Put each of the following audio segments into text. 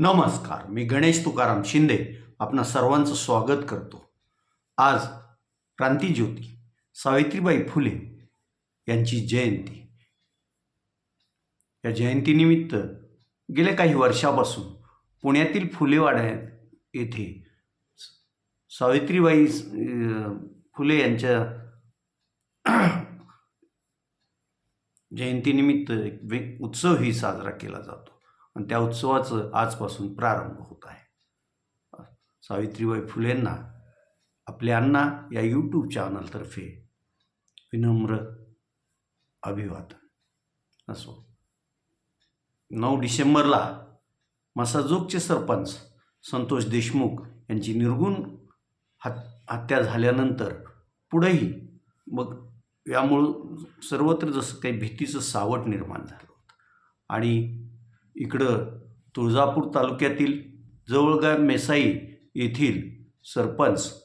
नमस्कार मी गणेश तुकाराम शिंदे आपणा सर्वांचं स्वागत करतो. आज क्रांतीज्योती सावित्रीबाई फुले यांची जयंती. या जयंतीनिमित्त गेल्या काही वर्षापासून पुण्यातील फुलेवाड्यात येथे सावित्रीबाई फुले यांच्या जयंतीनिमित्त एक वेग उत्सवही साजरा केला जातो. आणि त्या उत्सवाचं आजपासून प्रारंभ होत आहे. सावित्रीबाई फुलेंना आपल्या अण्णा या यूट्यूब चॅनलतर्फे विनम्र अभिवादन. असो. नऊ डिसेंबरला मसाजोगचे सरपंच संतोष देशमुख यांची निर्गुण हत हत्या झाल्यानंतर पुढेही मग यामुळं सर्वत्र जसं काही भीतीचं सावट निर्माण झालं होतं. आणि इकडं तुळजापूर तालुक्यातील जवळगाव मेसाई येथील सरपंच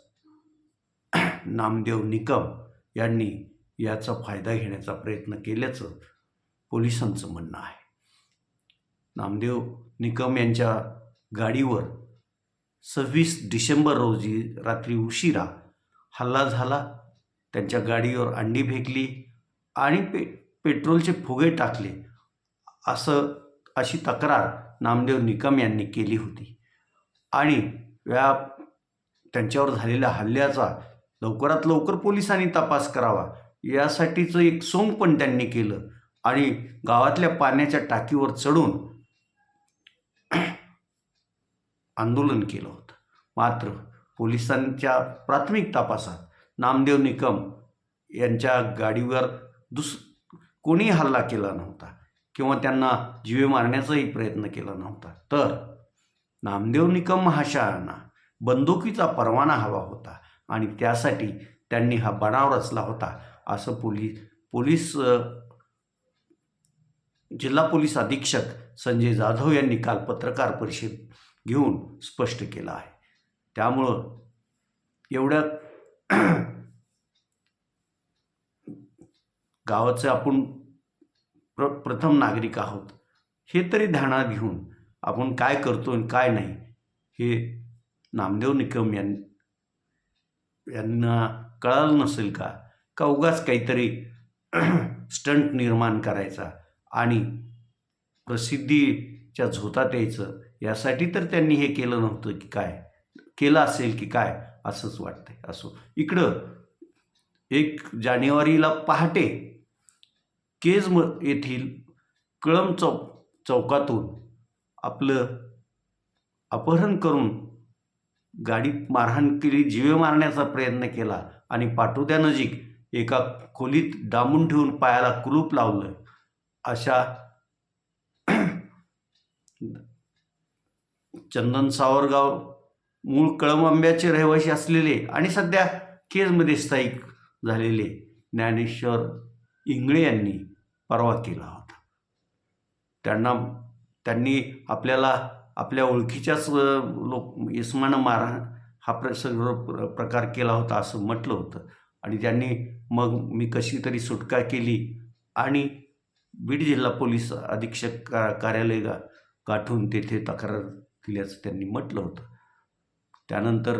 नामदेव निकम यांनी याचा फायदा घेण्याचा प्रयत्न केल्याचं पोलिसांचं म्हणणं आहे. नामदेव निकम यांच्या गाडीवर सव्वीस डिसेंबर रोजी रात्री उशिरा हल्ला झाला. त्यांच्या गाडीवर अंडी फेकली आणि पे पेट्रोलचे फुगे टाकले असं अशी तक्रार नामदेव निकम यांनी केली होती. आणि या त्यांच्यावर झालेल्या हल्ल्याचा लवकरात लवकर पोलिसांनी तपास करावा यासाठीचं एक सोंग पण त्यांनी केलं आणि गावातल्या पाण्याच्या टाकीवर चढून आंदोलन केलं होतं. मात्र पोलिसांच्या प्राथमिक तपासात नामदेव निकम यांच्या गाडीवर दुस कोणी हल्ला केला नव्हता. किंवा त्यांना जीवे मारण्याचाही प्रयत्न केला नव्हता. तर नामदेव निकम महाशयांना बंदुकीचा परवाना हवा होता आणि त्यासाठी त्यांनी हा बनाव रचला होता असं पोलीस पोलीस जिल्हा पोलीस अधीक्षक संजय जाधव यांनी काल पत्रकार परिषद घेऊन स्पष्ट केलं आहे. त्यामुळं एवढ्या गावाचं आपण प्र प्रथम नागरिक आहोत. हे तरी ध्यानात घेऊन आपण काय करतो आणि काय नाही हे नामदेव निकम यां यांना कळालं नसेल का? का उगाच काहीतरी स्टंट निर्माण करायचा आणि प्रसिद्धीच्या झोतात यायचं? यासाठी तर त्यांनी हे केलं नव्हतं की काय? केलं असेल की काय? असंच वाटतंय. असो. इकडं एक जानेवारीला पहाटे केज म येथील कळम चौक चौकातून आपलं अपहरण करून गाडीत मारहाण केली जीवे मारण्याचा प्रयत्न केला आणि पाटोद्यानजीक एका खोलीत डांबून ठेवून पायाला कुलूप लावलं. अशा चंदन सावरगाव मूळ कळंबांब्याचे रहिवासी असलेले आणि सध्या केजमध्ये स्थायिक झालेले ज्ञानेश्वर इंगळे यांनी परवा केला होता. त्यांना त्यांनी आपल्याला आपल्या ओळखीच्याच लोक इस्मानं मारा हा प्रसंग प्र प्रकार केला होता असं म्हटलं होतं. आणि त्यांनी मग मी कशी तरी सुटका केली आणि बीड जिल्हा पोलीस अधीक्षक का कार्यालय गा गाठून तेथे तक्रार दिल्याचं त्यांनी म्हटलं होतं. त्यानंतर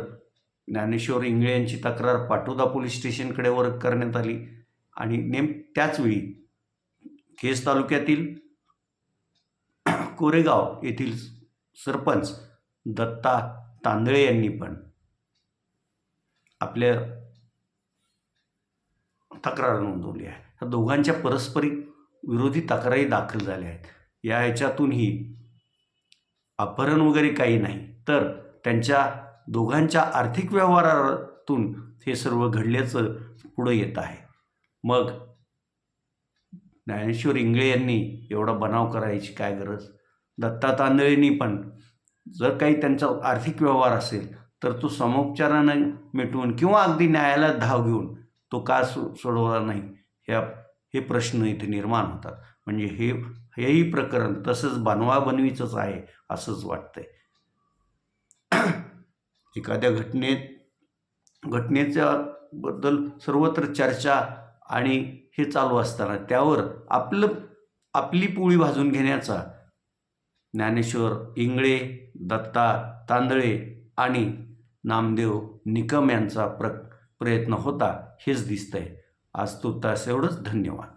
ज्ञानेश्वर इंगळे यांची तक्रार पाटोदा पोलीस स्टेशनकडे वर्ग करण्यात आली आणि नेम त्याचवेळी केस तालुक्यातील कोरेगाव येथील सरपंच दत्ता तांदळे यांनी पण आपल्या तक्रार नोंदवली आहे. ह्या दोघांच्या परस्परिक विरोधी तक्रारी दाखल झाल्या आहेत. या ह्याच्यातूनही अपहरण वगैरे काही नाही. तर त्यांच्या दोघांच्या आर्थिक व्यवहारातून हे सर्व घडल्याचं पुढं येत आहे. मग ज्ञानेश्वर इंगळे यांनी एवढा बनाव करायची काय गरज? दत्ता तांदळेंनी पण. जर काही त्यांचा आर्थिक व्यवहार असेल तर तो समोपचारानं मिटवून किंवा अगदी न्यायालयात धाव घेऊन तो का सो सोडवला नाही? ह्या हे प्रश्न इथे निर्माण होतात. म्हणजे हे हेही प्रकरण तसंच बनवाबनवीचंच आहे असंच वाटतंय. एखाद्या घटनेत घटनेच्या बद्दल सर्वत्र चर्चा आणि हे चालू असताना त्यावर आपलं आपली पोळी भाजून घेण्याचा ज्ञानेश्वर इंगळे दत्ता तांदळे आणि नामदेव निकम यांचा प्र प्रयत्न होता हेच दिसतंय. आज तुर्तास एवढंच धन्यवाद.